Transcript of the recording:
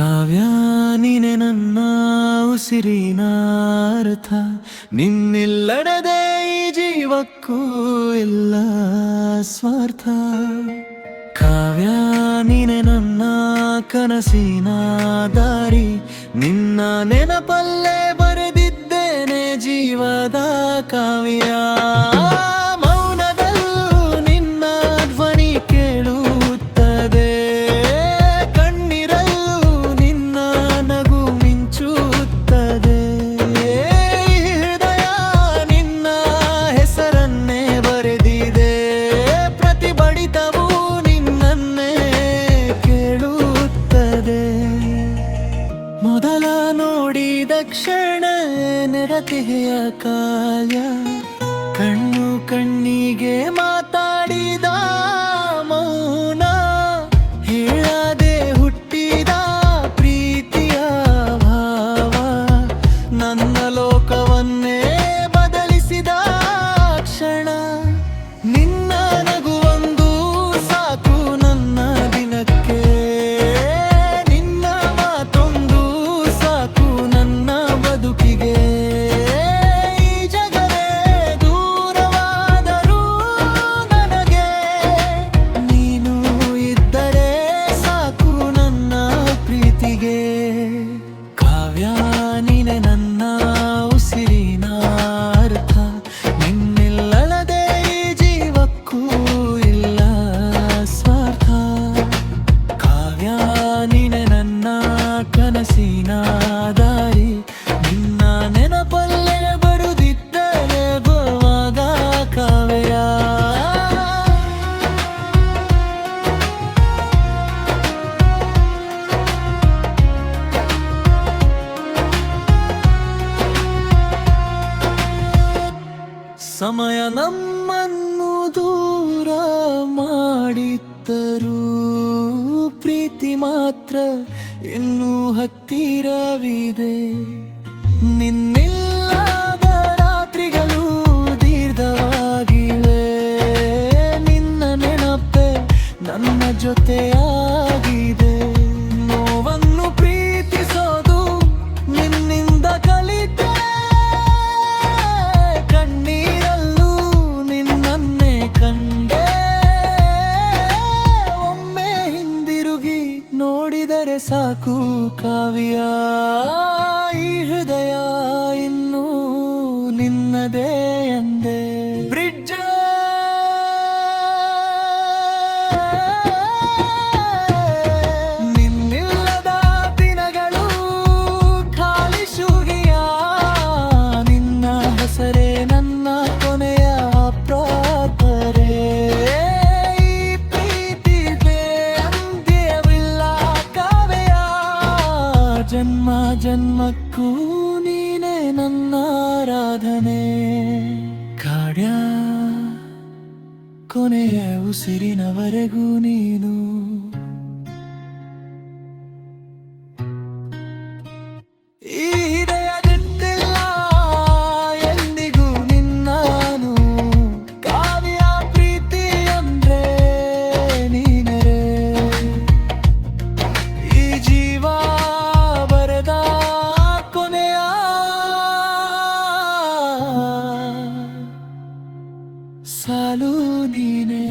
ಕಾವ್ಯ, ನೀನೆ ನನ್ನ ಉಸಿರಿನ ಅರ್ಥ. ನಿನ್ನಿಲ್ಲಡದೆ ಈ ಜೀವಕ್ಕೂ ಇಲ್ಲ ಸ್ವಾರ್ಥ. ಕಾವ್ಯ, ನೀನೆ ನನ್ನ ಕನಸಿನ ದಾರಿ. ನಿನ್ನ ನೆನಪಲ್ಲೇ ಬರೆದಿದ್ದೇನೆ ಜೀವದ ಕಾವ್ಯ. ಮೊದಲ ನೋಡಿ ಕ್ಷಣ ನರತೆಯ ಕಾಲ ಕಣ್ಣು ಕಣ್ಣಿಗೆ ಮಾತಾಡಿದ ಸಮಯ ನಮ್ಮನ್ನು ದೂರ ಮಾಡಿದ್ದರೂ ಪ್ರೀತಿ ಮಾತ್ರ ಇನ್ನೂ ಹತ್ತಿರವಿದೆ. ನಿನ್ನಿಲ್ಲದ ರಾತ್ರಿಗಳು ದೀರ್ಘವಾಗಿವೆ. ನಿನ್ನ ನೆನಪೆ ನನ್ನ ಜೊತೆಯಾಗಿದೆ ಸಾಕು ಕಾವ್ಯ. ಜನ್ಮ ಜನ್ಮಕ್ಕೂ ನೀನೆ ನನ್ನ ಆರಾಧನೆ. ಕಾಡ್ಯ ಕೊನೆಯ ಉಸಿರಿನವರೆಗೂ ನೀನು. ಸಾಲು ನೀನೇ